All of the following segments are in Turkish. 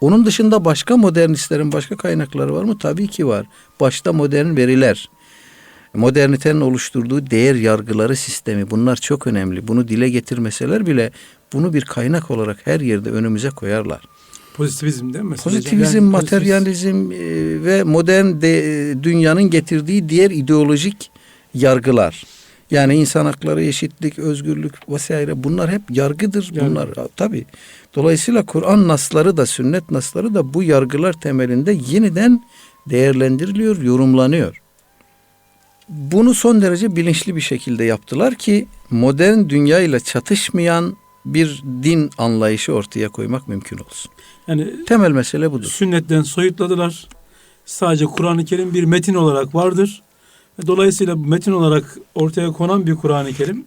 Onun dışında başka modernistlerin başka kaynakları var mı? Tabii ki var. Başta modern veriler. Modernitenin oluşturduğu değer yargıları sistemi bunlar çok önemli. Bunu dile getirmeseler bile bunu bir kaynak olarak her yerde önümüze koyarlar. Pozitivizm değil mi? mesela? Pozitivizm, Yani materyalizm e, ve modern de, e, dünyanın getirdiği diğer ideolojik yargılar. Yani insan hakları, eşitlik, özgürlük vesaire bunlar hep yargıdır. Yargı. Bunlar tabi. Dolayısıyla Kur'an nasları da sünnet nasları da bu yargılar temelinde yeniden değerlendiriliyor, yorumlanıyor. Bunu son derece bilinçli bir şekilde yaptılar ki modern dünyayla çatışmayan bir din anlayışı ortaya koymak mümkün olsun. Yani Temel mesele budur. sünnetten soyutladılar. Sadece Kur'an-ı Kerim bir metin olarak vardır. Dolayısıyla metin olarak ortaya konan bir Kur'an-ı Kerim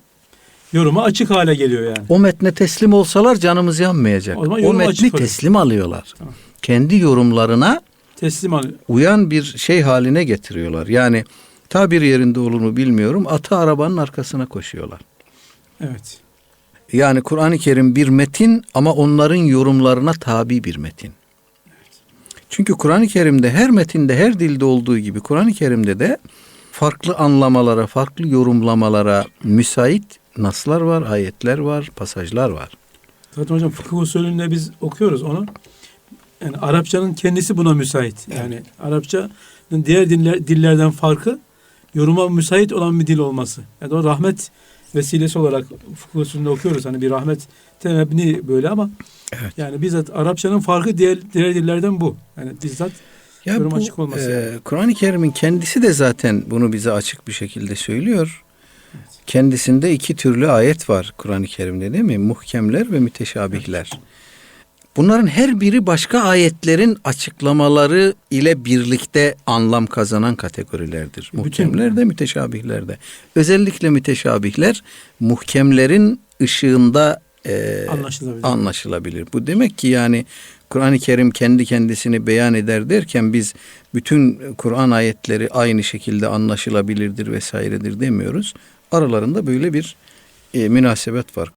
yoruma açık hale geliyor yani. O metne teslim olsalar canımız yanmayacak. O O, metni teslim alıyorlar. Tamam. Kendi yorumlarına Teslim alıyor. uyan bir şey haline getiriyorlar. Yani tabir yerinde olur mu bilmiyorum. Atı arabanın arkasına koşuyorlar. Evet. Yani Kur'an-ı Kerim bir metin ama onların yorumlarına tabi bir metin. Çünkü Kur'an-ı Kerim'de her metinde her dilde olduğu gibi Kur'an-ı Kerim'de de farklı anlamalara, farklı yorumlamalara müsait naslar var, ayetler var, pasajlar var. Zaten hocam fıkıh usulünde biz okuyoruz onu. Yani Arapçanın kendisi buna müsait. Yani Arapçanın diğer diller, dillerden farkı yoruma müsait olan bir dil olması. Yani o rahmet vesilesi olarak fıkıh usulünde okuyoruz. Hani bir rahmet temebni böyle ama Evet. yani bizzat Arapçanın farkı diğer, diğer dillerden bu. Yani bizzat Ya Yorum bu, açık olması e, yani. Kur'an-ı Kerim'in kendisi de zaten bunu bize açık bir şekilde söylüyor. Kendisinde iki türlü ayet var Kur'an-ı Kerim'de değil mi? Muhkemler ve müteşabihler. Bunların her biri başka ayetlerin açıklamaları ile birlikte anlam kazanan kategorilerdir. Bütün- Muhkemler de müteşabihler de. Özellikle müteşabihler muhkemlerin ışığında e, anlaşılabilir. anlaşılabilir. Bu demek ki yani Kur'an-ı Kerim kendi kendisini beyan eder derken biz bütün Kur'an ayetleri aynı şekilde anlaşılabilirdir vesairedir demiyoruz. Aralarında böyle bir e, münasebet var.